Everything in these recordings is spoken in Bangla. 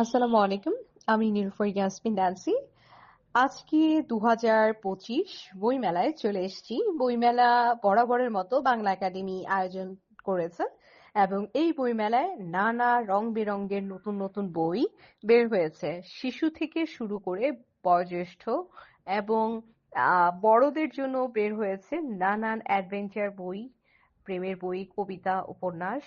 আসসালামু আলাইকুম, আমি নীলুফার ইয়াসমিন আজকে দু হাজার পঁচিশ বইমেলায় চলে এসেছি। বইমেলা বরাবরের মতো বাংলা একাডেমি আয়োজন করেছে এবং এই বইমেলায় নানা রং বেরঙের নতুন নতুন বই বের হয়েছে। শিশু থেকে শুরু করে বয়োজ্যেষ্ঠ এবং বড়দের জন্য বের হয়েছে নানান অ্যাডভেঞ্চার বই, প্রেমের বই, কবিতা, উপন্যাস।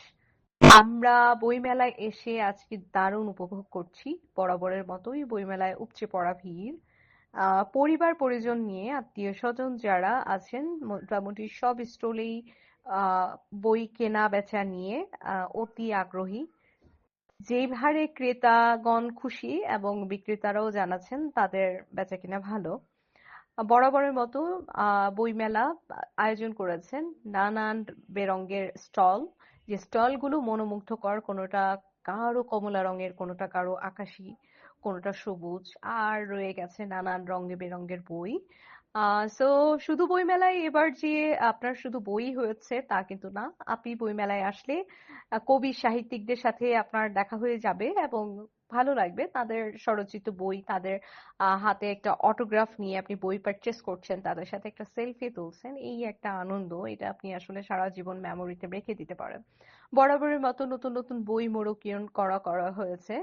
আমরা বইমেলায় এসে আজকে দারুণ উপভোগ করছি। বরাবরের মতোই বইমেলায় উপচে পড়া ভিড়। পরিবার, পরিজন নিয়ে আত্মীয় স্বজন যারা আছেন, মোটামুটি সব স্টলেই বই কেনা বেচা নিয়ে অতি আগ্রহী। যেই হারে ক্রেতাগণ খুশি এবং বিক্রেতারাও জানাচ্ছেন তাদের বেচাকেনা ভালো। বরাবরের মতো বইমেলা আয়োজন করেছেন নানান বেরঙের স্টল। যে স্টলগুলো মনোমুগ্ধকর, কোনোটা কারও কমলা রঙের, কোনোটা কারও আকাশি, কোনোটা সবুজ, আর রয়ে গেছে নানান রঙে বেরঙের বই। সো শুধু বইমেলায় এবার যে আপনার শুধু বই হয়েছে তা কিন্তু না। আপনি বইমেলায় আসলে কবি সাহিত্যিকদের সাথে আপনার দেখা হয়ে যাবে এবং ভালো লাগবে। তাদের স্বরচিত বই, তাদের হাতে একটা অটোগ্রাফ নিয়ে আপনি বই পারচেস করছেন, তাদের সাথে একটা সেলফি তুলছেন, এই একটা আনন্দ, এটা আপনি আসলে সারা জীবন মেমোরিতে রেখে দিতে পারেন। বরাবরের মতো নতুন নতুন বই মোড়কিয়ন করা করা হয়েছে।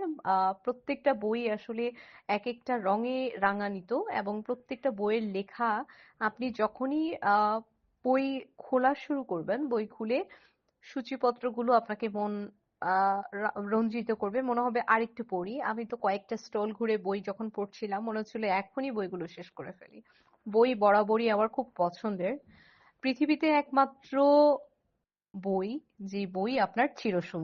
প্রত্যেকটা বই আসলে এক একটা রঙে রাঙানিত এবং প্রত্যেকটা বইয়ের লেখা আপনি যখনই বই খোলা শুরু করবেন, বই খুলে সূচিপত্রগুলো আপনাকে মন রঞ্জিত করবে। মনে হবে আরেকটু পড়ি। আমি তো কয়েকটা স্টল ঘুরে বই যখন পড়ছিলাম, মনে হচ্ছিল এখনই বইগুলো শেষ করে ফেলি। বই বরাবরই আমার খুব পছন্দের। পৃথিবীতে একমাত্র বই, যে বই আপনার চিরসঙ্গী